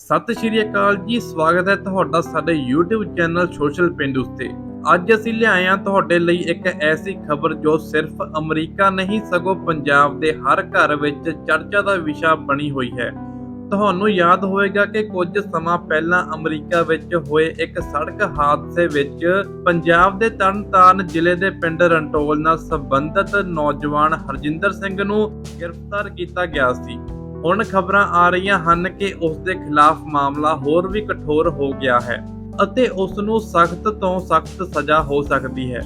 ਸਤਿ ਸ਼੍ਰੀ ਅਕਾਲ ਜੀ, ਸਵਾਗਤ ਹੈ ਤੁਹਾਡਾ ਸਾਡੇ YouTube ਚੈਨਲ ਸੋਸ਼ਲ ਪਿੰਡ ਉੱਤੇ। ਅੱਜ ਅਸੀਂ ਲਿਆਏ ਹਾਂ ਤੁਹਾਡੇ ਲਈ ਇੱਕ ਐਸੀ ਖਬਰ ਜੋ ਸਿਰਫ ਅਮਰੀਕਾ ਨਹੀਂ, ਸਗੋਂ ਪੰਜਾਬ ਦੇ ਹਰ ਘਰ ਵਿੱਚ ਚਰਚਾ ਦਾ ਵਿਸ਼ਾ ਬਣੀ ਹੋਈ ਹੈ। ਤੁਹਾਨੂੰ ਯਾਦ ਹੋਵੇਗਾ ਕਿ ਕੁਝ ਸਮਾਂ ਪਹਿਲਾਂ ਅਮਰੀਕਾ ਵਿੱਚ ਹੋਏ ਇੱਕ ਸੜਕ ਹਾਦਸੇ ਵਿੱਚ ਪੰਜਾਬ ਦੇ ਤਰਨਤਾਰਨ ਜ਼ਿਲ੍ਹੇ ਦੇ ਪਿੰਡ ਰੰਟੋਲ ਨਾਲ ਸੰਬੰਧਿਤ ਨੌਜਵਾਨ ਹਰਜਿੰਦਰ ਸਿੰਘ ਨੂੰ ਗ੍ਰਿਫਤਾਰ ਕੀਤਾ ਗਿਆ ਸੀ। ਹੁਣ ਖਬਰਾਂ ਆ ਰਹੀਆਂ ਹਨ ਕਿ ਉਸ ਦੇ ਖਿਲਾਫ ਮਾਮਲਾ ਹੋਰ ਵੀ ਕਠੋਰ ਹੋ ਗਿਆ ਹੈ ਅਤੇ ਉਸ ਨੂੰ ਸਖਤ ਤੋਂ ਸਖਤ ਸਜ਼ਾ ਹੋ ਸਕਦੀ ਹੈ।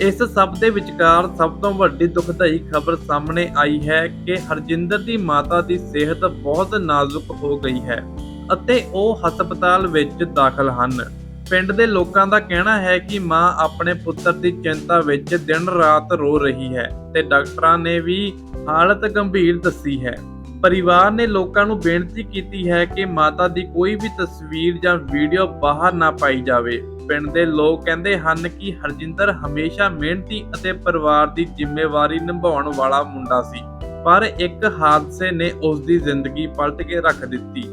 ਇਸ ਸਭ ਦੇ ਵਿਚਕਾਰ ਸਭ ਤੋਂ ਵੱਡੀ ਦੁਖਦਾਈ ਖਬਰ ਸਾਹਮਣੇ ਆਈ ਹੈ ਕਿ ਹਰਜਿੰਦਰ ਦੀ ਮਾਤਾ ਦੀ ਸਿਹਤ ਬਹੁਤ ਨਾਜ਼ੁਕ ਹੋ ਗਈ ਹੈ ਅਤੇ ਉਹ ਹਸਪਤਾਲ ਵਿੱਚ ਦਾਖਲ ਹਨ। ਪਿੰਡ ਦੇ ਲੋਕਾਂ ਦਾ ਕਹਿਣਾ ਹੈ ਕਿ ਮਾਂ ਆਪਣੇ ਪੁੱਤਰ ਦੀ ਚਿੰਤਾ ਵਿੱਚ ਦਿਨ ਰਾਤ ਰੋ ਰਹੀ ਹੈ ਤੇ ਡਾਕਟਰਾਂ ਨੇ ਵੀ ਹਾਲਤ ਗੰਭੀਰ ਦੱਸੀ ਹੈ। ਪਰਿਵਾਰ ਨੇ ਲੋਕਾਂ ਨੂੰ ਬੇਨਤੀ ਕੀਤੀ ਹੈ ਕਿ ਮਾਤਾ ਦੀ ਕੋਈ ਵੀ ਤਸਵੀਰ ਜਾਂ ਵੀਡੀਓ ਬਾਹਰ ਨਾ ਪਾਈ ਜਾਵੇ। ਪਿੰਡ ਦੇ ਲੋਕ ਕਹਿੰਦੇ ਹਨ ਕਿ ਹਰਜਿੰਦਰ ਹਮੇਸ਼ਾ ਮਿਹਨਤੀ ਅਤੇ ਪਰਿਵਾਰ ਦੀ ਜ਼ਿੰਮੇਵਾਰੀ ਨਿਭਾਉਣ ਵਾਲਾ ਮੁੰਡਾ ਸੀ, ਪਰ ਇੱਕ ਹਾਦਸੇ ਨੇ ਉਸ ਦੀ ਜ਼ਿੰਦਗੀ ਪਲਟ ਕੇ ਰੱਖ ਦਿੱਤੀ।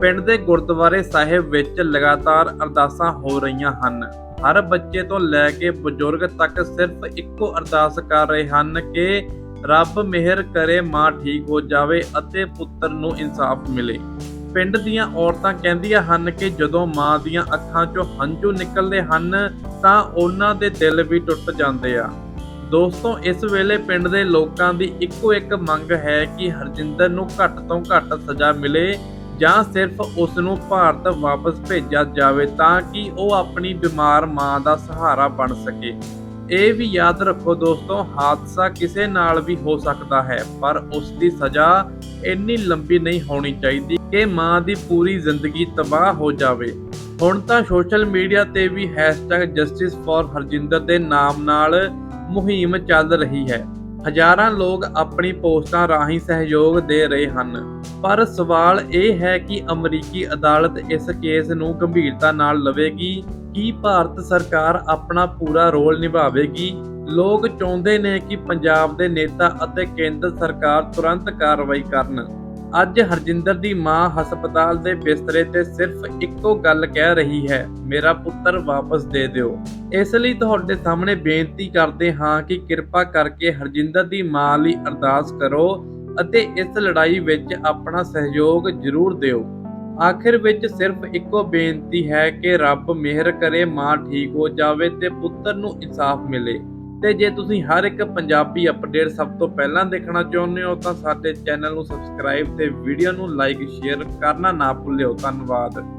ਪਿੰਡ ਦੇ ਗੁਰਦੁਆਰੇ ਸਾਹਿਬ ਵਿੱਚ ਲਗਾਤਾਰ ਅਰਦਾਸਾਂ ਹੋ ਰਹੀਆਂ ਹਨ। ਹਰ ਬੱਚੇ ਤੋਂ ਲੈ ਕੇ ਬਜ਼ੁਰਗ ਤੱਕ ਸਿਰਫ ਇੱਕੋ ਅਰਦਾਸ ਕਰ ਰਹੇ ਹਨ ਕਿ ਰੱਬ ਮਿਹਰ ਕਰੇ, ਮਾਂ ਠੀਕ ਹੋ ਜਾਵੇ ਅਤੇ ਪੁੱਤਰ ਨੂੰ ਇਨਸਾਫ ਮਿਲੇ। ਪਿੰਡ ਦੀਆਂ ਔਰਤਾਂ ਕਹਿੰਦੀਆਂ ਹਨ ਕਿ ਜਦੋਂ ਮਾਂ ਦੀਆਂ ਅੱਖਾਂ 'ਚੋਂ ਹੰਝੂ ਨਿਕਲਦੇ ਹਨ, ਤਾਂ ਉਹਨਾਂ ਦੇ ਦਿਲ ਵੀ ਟੁੱਟ ਜਾਂਦੇ ਆ। ਦੋਸਤੋ, ਇਸ ਵੇਲੇ ਪਿੰਡ ਦੇ ਲੋਕਾਂ ਦੀ ਇੱਕੋ ਇੱਕ ਮੰਗ ਹੈ ਕਿ ਹਰਜਿੰਦਰ ਨੂੰ ਘੱਟ ਤੋਂ ਘੱਟ ਸਜ਼ਾ ਮਿਲੇ ਜਾਂ ਸਿਰਫ ਉਸ ਨੂੰ ਭਾਰਤ ਵਾਪਸ ਭੇਜਿਆ ਜਾਵੇ ਤਾਂ ਕਿ ਉਹ ਆਪਣੀ ਬਿਮਾਰ ਮਾਂ ਦਾ ਸਹਾਰਾ ਬਣ ਸਕੇ। ਇਹ ਵੀ ਯਾਦ ਰੱਖੋ ਦੋਸਤੋ, ਹਾਦਸਾ ਕਿਸੇ ਨਾਲ ਵੀ ਹੋ ਸਕਦਾ ਹੈ, ਪਰ ਉਸ ਦੀ ਸਜ਼ਾ ਇੰਨੀ ਲੰਬੀ ਨਹੀਂ ਹੋਣੀ ਚਾਹੀਦੀ ਕਿ ਮਾਂ ਦੀ ਪੂਰੀ ਜ਼ਿੰਦਗੀ ਤਬਾਹ ਹੋ ਜਾਵੇ। ਹੁਣ ਤਾਂ ਸੋਸ਼ਲ ਮੀਡੀਆ ਤੇ ਵੀ #ਜਸਟਿਸ ਦੇ ਨਾਮ ਨਾਲ ਮੁਹਿੰਮ ਚੱਲ ਰਹੀ ਹੈ। ਹਜ਼ਾਰਾਂ ਲੋਕ ਆਪਣੀ ਪੋਸਟਾਂ ਰਾਹੀਂ ਸਹਿਯੋਗ ਦੇ ਰਹੇ ਹਨ, ਪਰ ਸਵਾਲ ਇਹ ਹੈ ਕਿ ਅਮਰੀਕੀ ਅਦਾਲਤ ਇਸ ਕੇਸ ਨੂੰ ਗੰਭੀਰਤਾ ਨਾਲ ਲਵੇਗੀ ਕੀ ਭਾਰਤ ਸਰਕਾਰ ਆਪਣਾ ਪੂਰਾ ਰੋਲ ਨਿਭਾਵੇਗੀ? ਲੋਕ ਚਾਹੁੰਦੇ ਨੇ ਕਿ ਪੰਜਾਬ ਦੇ ਨੇਤਾ ਅਤੇ ਕੇਂਦਰ ਸਰਕਾਰ ਤੁਰੰਤ ਕਾਰਵਾਈ ਕਰਨ। ਅੱਜ ਹਰਜਿੰਦਰ ਦੀ ਮਾਂ ਹਸਪਤਾਲ ਦੇ ਬਿਸਤਰੇ ਤੇ ਸਿਰਫ ਇੱਕੋ ਗੱਲ ਕਹਿ ਰਹੀ ਹੈ, ਮੇਰਾ ਪੁੱਤਰ ਵਾਪਸ ਦੇ ਦਿਓ। ਇਸ ਲਈ ਤੁਹਾਡੇ ਸਾਹਮਣੇ ਬੇਨਤੀ ਕਰਦੇ ਹਾਂ ਕਿ ਕਿਰਪਾ ਕਰਕੇ ਹਰਜਿੰਦਰ ਦੀ ਮਾਂ ਲਈ ਅਰਦਾਸ ਕਰੋ ਅਤੇ ਇਸ ਲੜਾਈ ਵਿੱਚ ਆਪਣਾ ਸਹਿਯੋਗ ਜ਼ਰੂਰ ਦਿਓ। ਆਖਿਰ ਵਿੱਚ ਸਿਰਫ ਇੱਕੋ ਬੇਨਤੀ ਹੈ ਕਿ ਰੱਬ ਮਿਹਰ ਕਰੇ, ਮਾਂ ਠੀਕ ਹੋ ਜਾਵੇ ਤੇ ਪੁੱਤਰ ਨੂੰ ਇਨਸਾਫ ਮਿਲੇ। ਤੇ ਜੇ ਤੁਸੀਂ ਹਰ ਇੱਕ ਪੰਜਾਬੀ ਅਪਡੇਟ ਸਭ ਤੋਂ ਪਹਿਲਾਂ ਦੇਖਣਾ ਚਾਹੁੰਦੇ ਹੋ, ਤਾਂ ਸਾਡੇ ਚੈਨਲ ਨੂੰ ਸਬਸਕ੍ਰਾਈਬ ਤੇ ਵੀਡੀਓ ਨੂੰ ਲਾਈਕ, ਸ਼ੇਅਰ ਕਰਨਾ ਨਾ ਭੁੱਲਿਓ। ਧੰਨਵਾਦ।